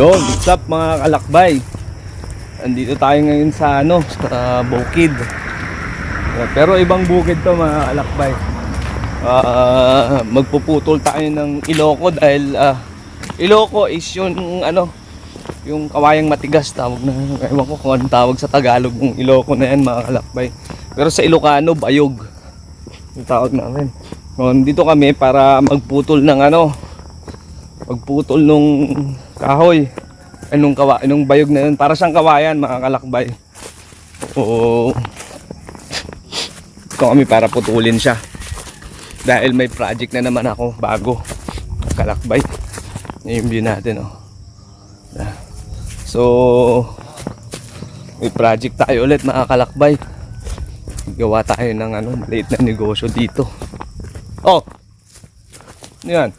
Yo, what's up mga kalakbay? Andito tayo ngayon sa ano, sa bukid. Uh, Pero ibang bukid to mga kalakbay. Ah, magpuputol tayo ng Iloko dahil ah, Iloko is yung ano, yung kawayang matigas tawag na. Ewan ko kung anong tawag sa Tagalog ng Iloko na yan mga kalakbay. Pero sa Ilocano, bayog. Yung tawag namin. So, dito kami para magputol ng ano, pagputol nung kahoy. Anong kawa anong bayog na yun. Para siyang kawayan mga kalakbay. Oo. Ito kami para putulin siya. Dahil may project na naman ako bago. Kalakbay. Yan yung view natin oh. Yan. so may project tayo ulit mga kalakbay. Gawa tayo ng ano maliit na negosyo dito. Oh! Ano yan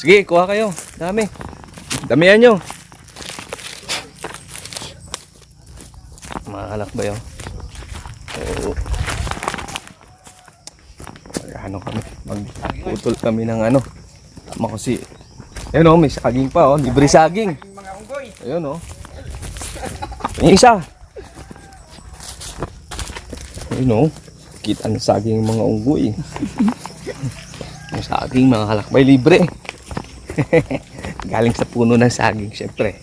Sige, kuha kayo. Dami. Damihan nyo. Makalak ba yun? Oo. Ano kami? Magputol kami ng ano. Tama ko si... Ayun o, may saging pa o. Libre saging. Ayun o. Yung isa. Ayun o. Kita ng saging mga unggoy. Yung saging mga kalakbay libre. Galing sa puno ng saging, syempre.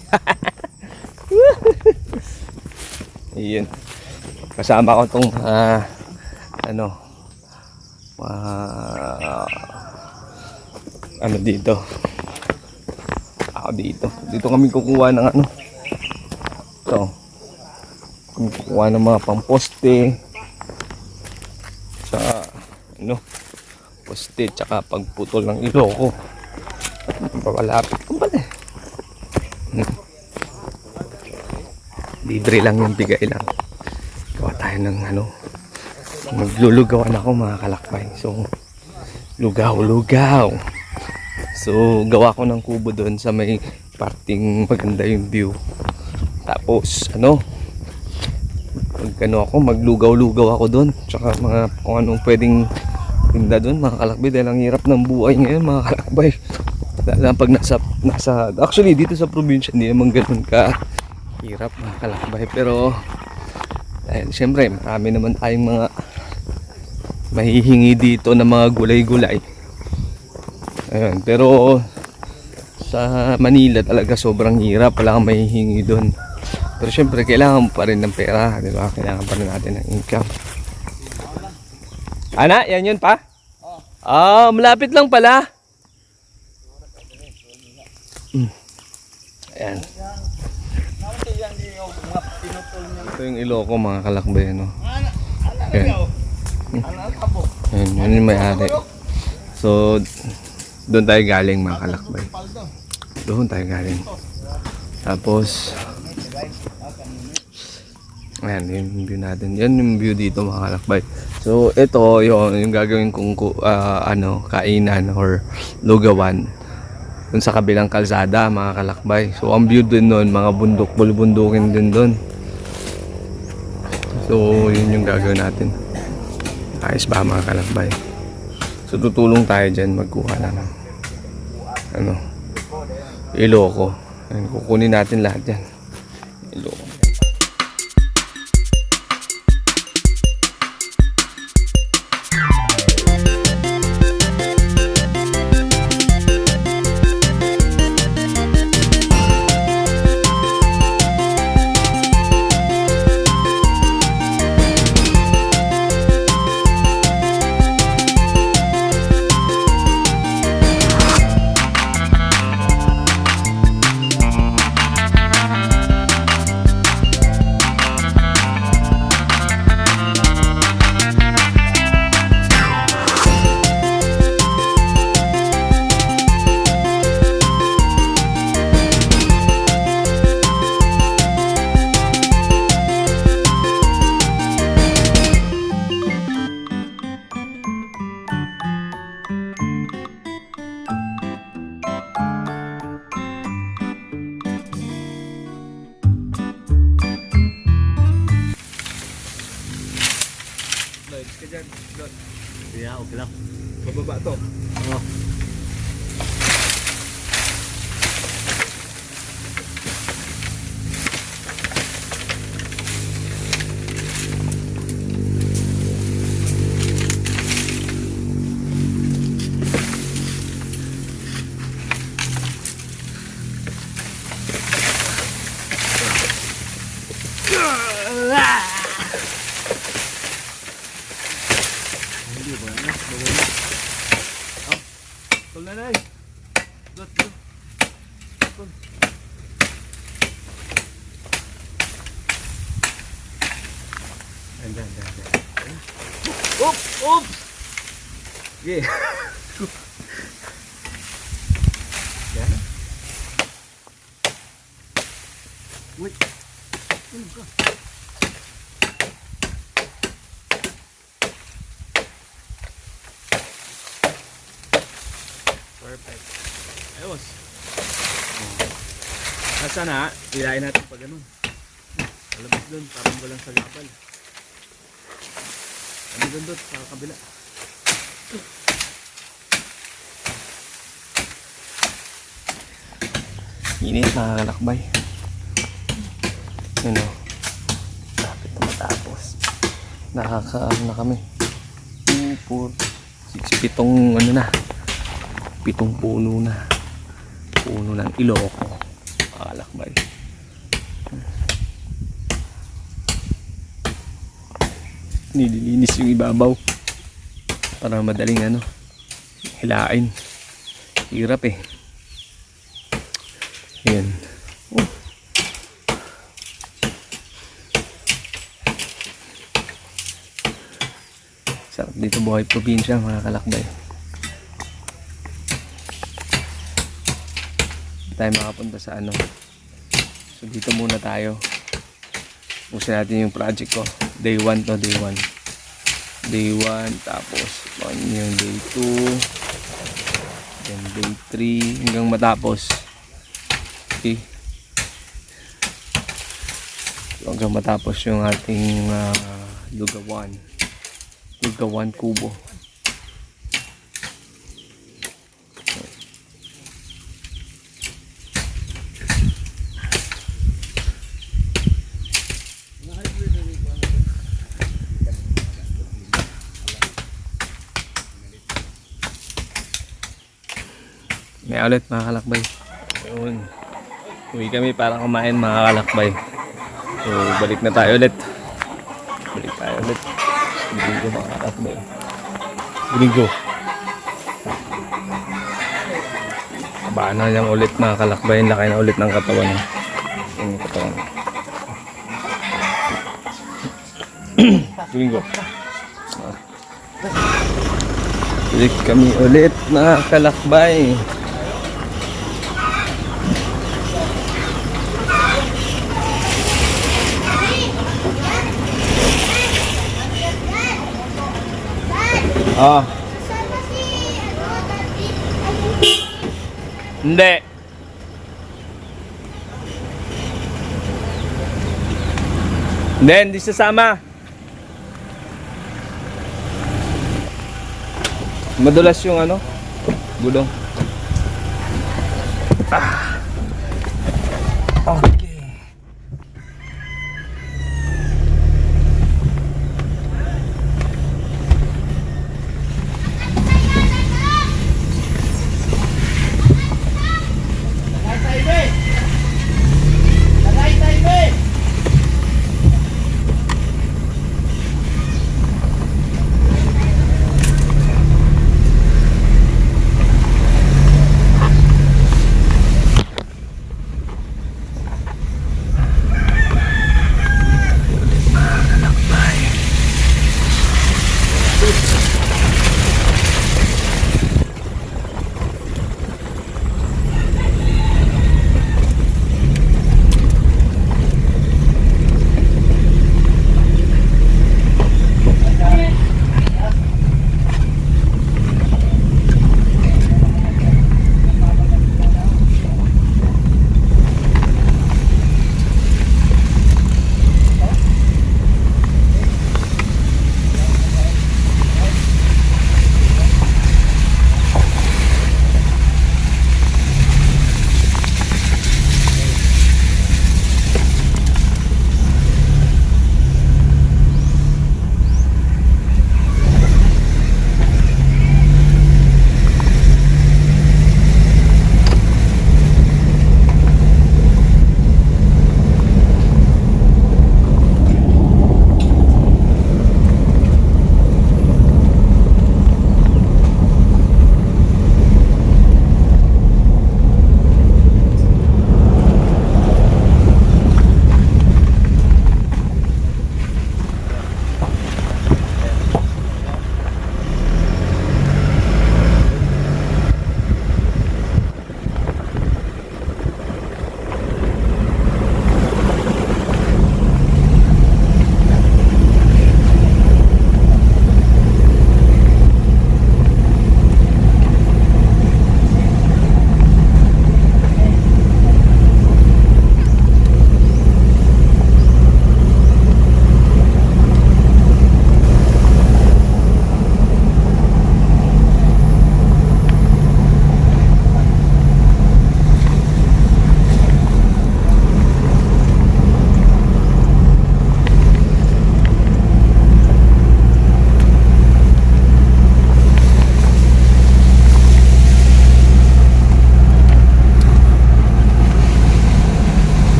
Iyon. Kasama ko tong ah, ano ah, ano dito. Ako dito. Dito kami kukuha ng ano. Ito. Kami kukuha ng mga pamposte. Sa ano poste tsaka pagputol ng iloko. Papalapit ko pala eh. Libre lang yung bigay lang. Gawa tayo ng ano. Maglulugawan ako mga kalakbay. So, lugaw, lugaw. So, gawa ko ng kubo doon sa may parting maganda yung view. Tapos, ano, pag ano ako, maglugaw-lugaw ako doon. Tsaka mga kung anong pwedeng tinda doon, mga kalakbay. Dahil ang hirap ng buhay ngayon, mga kalakbay. Lalo pag nasa, nasa, actually dito sa probinsya, hindi naman ganun ka hirap mga kalakbay. Pero, dahil syempre, marami naman tayong mga mahihingi dito ng mga gulay-gulay. Ayun, pero sa Manila talaga sobrang hirap, wala kang mahihingi doon. Pero syempre, kailangan pa rin ng pera, di ba? Kailangan pa rin natin ng income. Ana, yan yun pa? Ah, malapit lang pala. Ayan. Ito yung iloko mga kalakbay, no? Ayan. Ayan, yun yung may-ari. So, doon tayo galing mga kalakbay. Doon tayo galing. Tapos, ayan, yung view natin. Yan yung view dito mga kalakbay. So, ito yung, yung gagawin kong ah, ano, kainan or lugawan dun sa kabilang kalsada mga kalakbay. So ang view din nun, mga bundok, bulbundukin din dun. So yun yung gagawin natin. Ayos ba mga kalakbay? So tutulong tayo dyan magkuha na ng ano, iloko. Ayan, kukunin natin lahat yan. Iloko. Wait. Ka? Perfect. Ayos. Oh. Nasa na? Ilayin natin pag ganun. Palabas doon, parang walang sagapal. Ano doon doon, sa kabila. Init mga Yun o. Lapit na matapos. Nakakaano na kami. 2, 4, 6, pitong ano na. Pitong puno na. Puno ng iloko. Mga kalakbay. Nililinis yung ibabaw. Para madaling ano. Hilain. Hirap eh. Ayan. Oh. Sarap dito buhay probinsya mga kalakbay. Tayo makapunta sa ano. So dito muna tayo. Usin natin yung project ko. Day 1 to day 1. Day 1 tapos on yung day 2 then day 3 hanggang matapos. Okay. Hanggang matapos yung ating uh, lugawan. Lugawan kubo. May ulit mga kalakbay. Yun. Uwi kami para kumain mga kalakbay. So balik na tayo ulit. Balik tayo ulit. Gringo mga kalakbay. Gringo. Kabaan na niyang ulit mga kalakbay. Laki na ulit ng katawan. Yung katawan. Ah. Balik kami ulit mga kalakbay. Ah. Hindi. Hindi, hindi sasama. Madulas yung ano, gulong.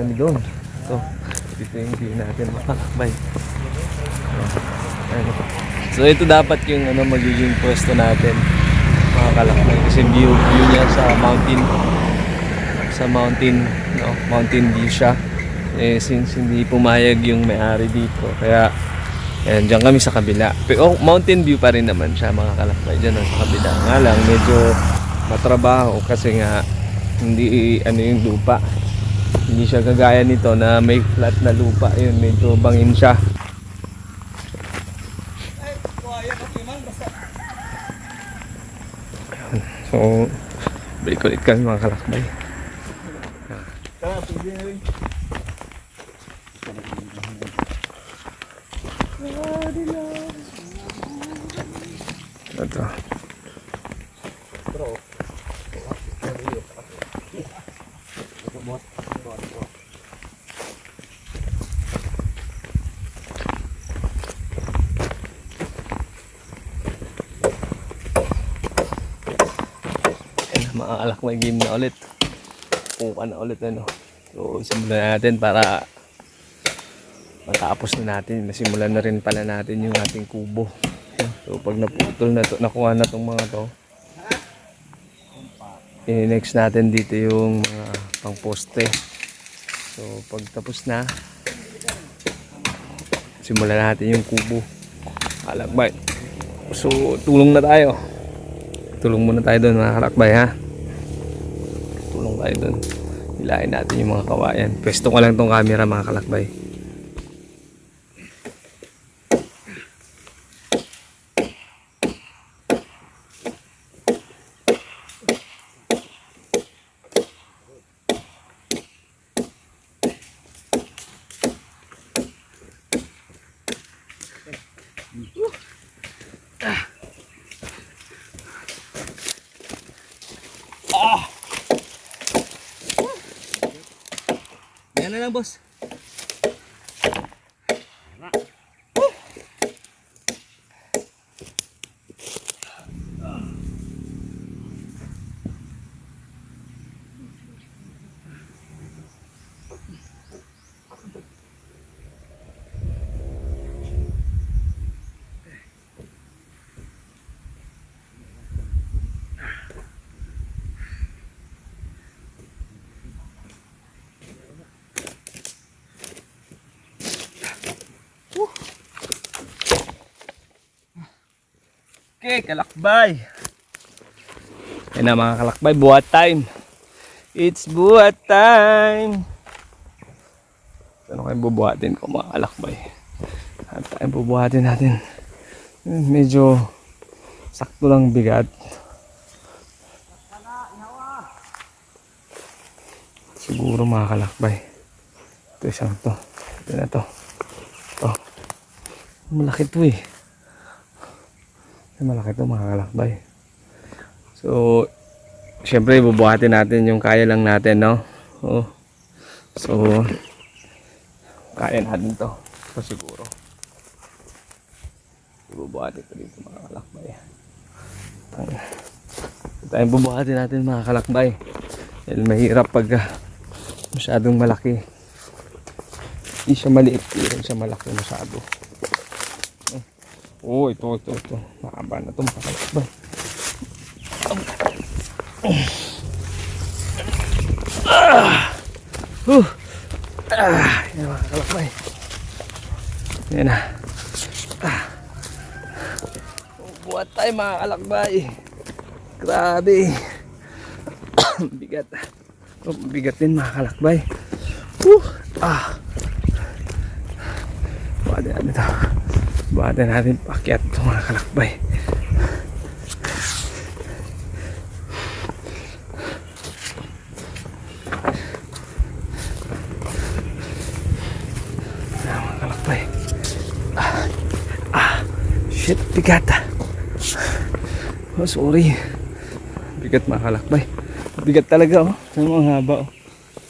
Kami doon. So, dito yung view natin mga ayun. so ito dapat yung ano magiging pwesto natin mga kalakbay. Kasi view, view niya sa mountain. Sa mountain, no? Mountain view siya. Eh, since hindi pumayag yung may-ari dito. Kaya, Ayan, dyan kami sa kabila. Pero oh, mountain view pa rin naman siya mga kalakbay dyan oh, sa kabila. Nga lang, medyo matrabaho kasi nga hindi ano yung lupa. Hindi siya kagaya nito na may flat na lupa. Yun, medyo bangin siya. So, break ulit kami mga kalakbay. Ito. Ayan, mga alak may game na ulit. Puka na ulit ano. So, simulan natin para matapos na natin. Nasimulan na rin pala natin yung ating kubo. So, pag naputol na to, nakuha na tong mga to, i-next natin dito yung mga pang poste. So, pag tapos na, simulan natin yung kubo. Alakbay. So, tulong na tayo. Tulong muna tayo doon mga kalakbay ha. Tayo doon. Hilahin natin yung mga kawayan. Pwesto ko lang tong camera mga kalakbay. Yan na lang boss. Okay, kalakbay. Yan na mga kalakbay, buhat time. It's buhat time. Ano kayo bubuhatin ko mga kalakbay? At tayo bubuhatin natin. Hmm, Medyo sakto lang bigat. Siguro mga kalakbay. Ito isang to. Ito na to. Ito. Malaki to eh. Malaki ito mga kalakbay. So, syempre bubuhatin natin yung kaya lang natin, no? Oh. So, kaya natin to. Ito siguro. Bubuhatin ko dito mga kalakbay. Yung bubuhatin natin mga kalakbay. Dahil mahirap pag ah, masyadong malaki. Hindi siya maliit, hindi siya malaki masyado. Oh, ito, ito, ito. Mahaba na ito, makakalakbay. Ah! Huh! Ah! Yan, makakalakbay. Yan na. Ah! Buhat tayo, mga kalakbay. Grabe. bigat. Oh, bigat din, mga kalakbay. Ah! Buhat natin ito. Buhatan natin pakyat ito mga kalakbay. Ah. Ah, ah, shit, bigat. Oh, sorry. Bigat mga kalakbay. Bigat talaga oh. Ano ang haba oh.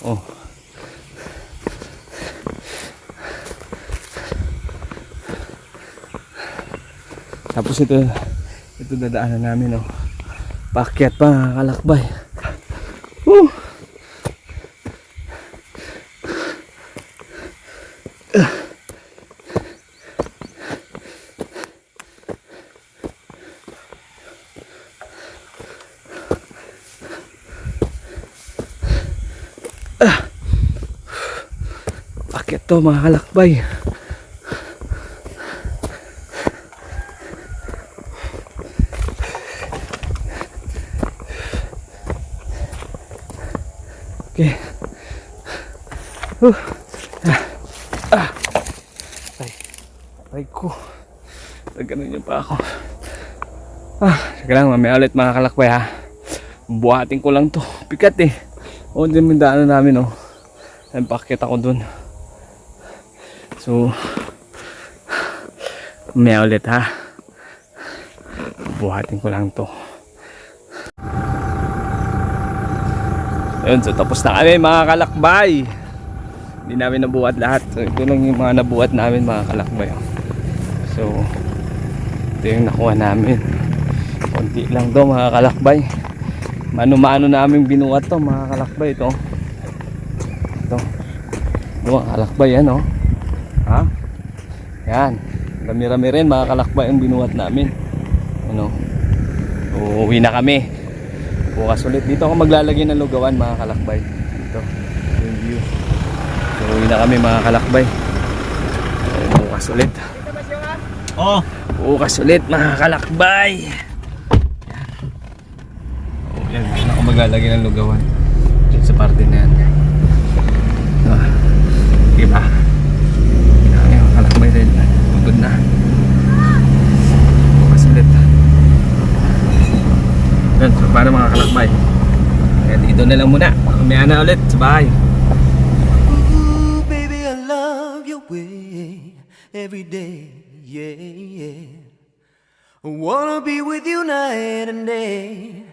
Oh. Tapos ito, ito dadaanan namin, oh. Pakyat pa, nakakalakbay. Woo! Ah! Pakyat to, mga kalakbay. Uh. Ah. Ay. Ay ko. Nagano niyo pa ako. Ah, sige lang, mamaya ulit mga kalakbay ha. Buhatin ko lang to. Pikat eh. O, din daanan namin oh. Ayun, pakita ko dun. So, mamaya ulit ha. Buhatin ko lang to. Ayun, so tapos na kami mga kalakbay. Hindi namin nabuhat lahat. So, ito lang yung mga nabuhat namin mga kalakbay. So, ito yung nakuha namin. Konti lang to mga kalakbay. Mano-mano namin binuhat to mga kalakbay ito. Ito. Ito mga kalakbay yan oh. Ha? Yan. Rami-rami rin mga kalakbay ang binuhat namin. Ano? Uuwi na kami. Bukas ulit. Dito ako maglalagay ng lugawan mga kalakbay. Ito. Yung view. So uwi na kami mga kalakbay. Bukas ulit. Oh, Bukas ulit mga kalakbay. Oh, yan. Dito ako maglalagay ng lugawan. Diyan sa parte na yan. Ah, diba? Kaya mga kalakbay rin. Pagod na. Bukas ulit. Yun, so para mga kalakbay. Kaya dito na lang muna. Mamaya na ulit sa bahay. Way every day. Yeah, yeah. I wanna be with you night and day.